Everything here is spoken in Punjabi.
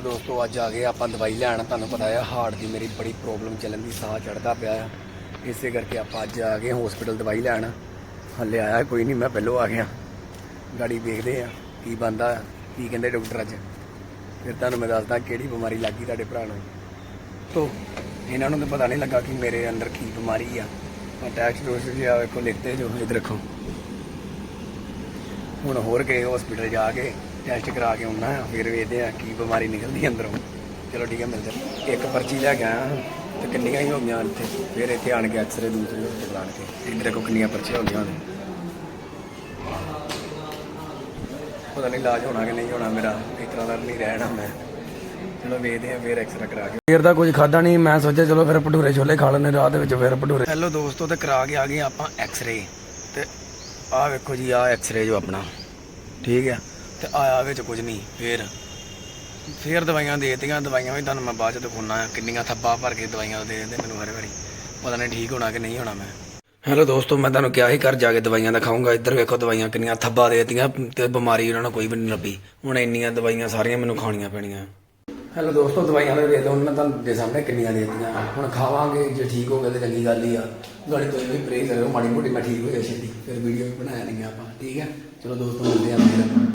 ਹੈਲੋ ਦੋਸਤੋ, ਅੱਜ ਆ ਗਏ ਆਪਾਂ ਦਵਾਈ ਲੈਣ। ਤੁਹਾਨੂੰ ਪਤਾ ਆ, ਹਾਰਟ ਦੀ ਮੇਰੀ ਬੜੀ ਪ੍ਰੋਬਲਮ ਚੱਲਣ ਦੀ, ਸਾਹ ਚੜਦਾ ਪਿਆ ਆ। ਇਸੇ ਕਰਕੇ ਆਪਾਂ ਅੱਜ ਆ ਗਏ ਹਸਪੀਟਲ ਦਵਾਈ ਲੈਣ। ਹੱਲੇ ਆਇਆ ਕੋਈ ਨਹੀਂ, ਮੈਂ ਪਹਿਲੋਂ ਆ ਗਿਆ। ਗਾੜੀ ਦੇਖਦੇ ਆ ਕੀ ਬੰਦਾ ਕੀ ਕਹਿੰਦੇ ਡਾਕਟਰ ਅੱਜ। ਫਿਰ ਤੁਹਾਨੂੰ ਮੈਂ ਦੱਸਦਾ ਕਿਹੜੀ ਬਿਮਾਰੀ ਲੱਗੀ ਤੁਹਾਡੇ ਭਰਾ ਨੂੰ। ਤੋ, ਇਹਨਾਂ ਨੂੰ ਤਾਂ ਪਤਾ ਨਹੀਂ ਲੱਗਾ ਕਿ ਮੇਰੇ ਅੰਦਰ ਕੀ ਬਿਮਾਰੀ ਆ। ਮੈਂ ਡੋਸ ਵੀ ਆ, ਵੇਖੋ ਲਿਖਤੇ ਜੋ ਇਧਰ ਰੱਖੋ। ਹੁਣ ਹੋਰ ਗਏ ਹਸਪੀਟਲ ਜਾ ਕੇ ਟੈਸਟ ਕਰਾ ਕੇ ਆਉਣਾ ਫਿਰ ਵੇਖਦੇ ਆ ਕੀ ਬਿਮਾਰੀ ਨਿਕਲਦੀ ਅੰਦਰੋਂ। ਚਲੋ ਠੀਕ ਹੈ ਮਿਲ ਜਾ। ਇੱਕ ਪਰਚੀ ਲੈ ਕੇ ਆਇਆ ਤੇ ਕਿੰਨੀਆਂ ਹੀ ਹੋ ਗਈਆਂ ਇੱਥੇ। ਫਿਰ ਇੱਥੇ ਆਣ ਕੇ ਐਕਸਰੇ ਦੂਸਰੇ ਹਸਪਤਾਲ ਆਣ ਕੇ। ਇੱਧਰ ਦੇਖੋ ਕਿੰਨੀਆਂ ਪਰਚੀਆਂ ਹੋ ਗਈਆਂ ਹੁਣ ਪਤਾ ਨਹੀਂ ਇਲਾਜ ਹੋਣਾ ਕਿ ਨਹੀਂ ਹੋਣਾ ਮੇਰਾ। ਇਸ ਤਰ੍ਹਾਂ ਦਾ ਨਹੀਂ ਰਹਿਣਾ ਮੈਂ। ਚਲੋ ਵੇਖਦੇ ਆ ਫਿਰ ਐਕਸਰਾ ਕਰਾ ਕੇ। ਫੇਰ ਦਾ ਕੁਝ ਖਾਦਾ ਨਹੀਂ ਮੈਂ ਸੋਚਿਆ ਚਲੋ ਫਿਰ ਭਟੂਰੇ ਛੋਲੇ ਖਾ ਲੈਣੇ ਰਾਤ ਦੇ ਵਿੱਚ ਫਿਰ ਭਟੂਰੇ। ਹੈਲੋ ਦੋਸਤੋ ਤੇ ਕਰਾ ਕੇ ਆ ਗਏ ਆਪਾਂ ਐਕਸਰੇ ਤੇ ਆਹ ਵੇਖੋ ਜੀ, ਆਹ ਐਕਸਰੇ ਜੋ ਆਪਣਾ, ਠੀਕ ਹੈ ਤੇ ਆਇਆ ਵਿੱਚ ਕੁਝ ਨਹੀਂ, ਫੇਰ ਫੇਰ ਦਵਾਈਆਂ ਦੇਤੀਆਂ, ਦਵਾਈਆਂ ਵੀ ਤੁਹਾਨੂੰ ਮੈਂ ਬਾਅਦ ਚ ਦਿਖਾਉਣਾ ਕਿੰਨੀਆਂ ਥੱਬਾ ਭਰ ਕੇ ਦਵਾਈਆਂ ਦੇ ਦਿੰਦੇ ਮੈਨੂੰ ਹਰ ਵਾਰੀ। ਪਤਾ ਨਹੀਂ ਠੀਕ ਹੋਣਾ ਕਿ ਨਹੀਂ ਹੋਣਾ ਮੈਂ। ਹੈਲੋ ਦੋਸਤੋ, ਮੈਂ ਤੁਹਾਨੂੰ ਕਿਹਾ ਸੀ ਘਰ ਜਾ ਕੇ ਦਵਾਈਆਂ ਦਿਖਾਉਂਗਾ ਇੱਧਰ ਵੇਖੋ ਦਵਾਈਆਂ ਕਿੰਨੀਆਂ ਥੱਬਾ ਦੇਤੀਆਂ ਦਿੱਤੀਆਂ, ਤੇ ਬਿਮਾਰੀ ਉਹਨਾਂ ਨੂੰ ਕੋਈ ਵੀ ਨਹੀਂ ਲੱਭੀ। ਹੁਣ ਇੰਨੀਆਂ ਦਵਾਈਆਂ ਸਾਰੀਆਂ ਮੈਨੂੰ ਖਾਣੀਆਂ ਪੈਣੀਆਂ। ਹੈਲੋ ਦੋਸਤੋ, ਦਵਾਈਆਂ ਦੇ ਦੇ ਦੋ ਉਹਨਾਂ ਤੁਹਾਨੂੰ ਦੇ ਸਾਹਮਣੇ ਕਿੰਨੀਆਂ ਦੇ ਦਿੱਤੀਆਂ। ਹੁਣ ਖਾਵਾਂਗੇ, ਜੇ ਠੀਕ ਹੋ ਗਿਆ ਤਾਂ ਚੰਗੀ ਗੱਲ ਹੀ ਆ। ਗਾੜੀ ਤੋਂ ਵੀ ਪ੍ਰੇ ਕਰਿਓ, ਮਾੜੀ ਮੋਟੀ ਮੈਂ ਠੀਕ ਹੋ ਜਾ ਛੇਤੀ। ਫਿਰ ਵੀਡੀਓ ਵੀ ਬਣਾਇਆ ਨਹੀਂ ਆਪਾਂ, ਠੀਕ ਹੈ? ਚਲੋ ਦੋਸਤੋ, ਮਿਲਦੇ ਆਂ ਫਿਰ।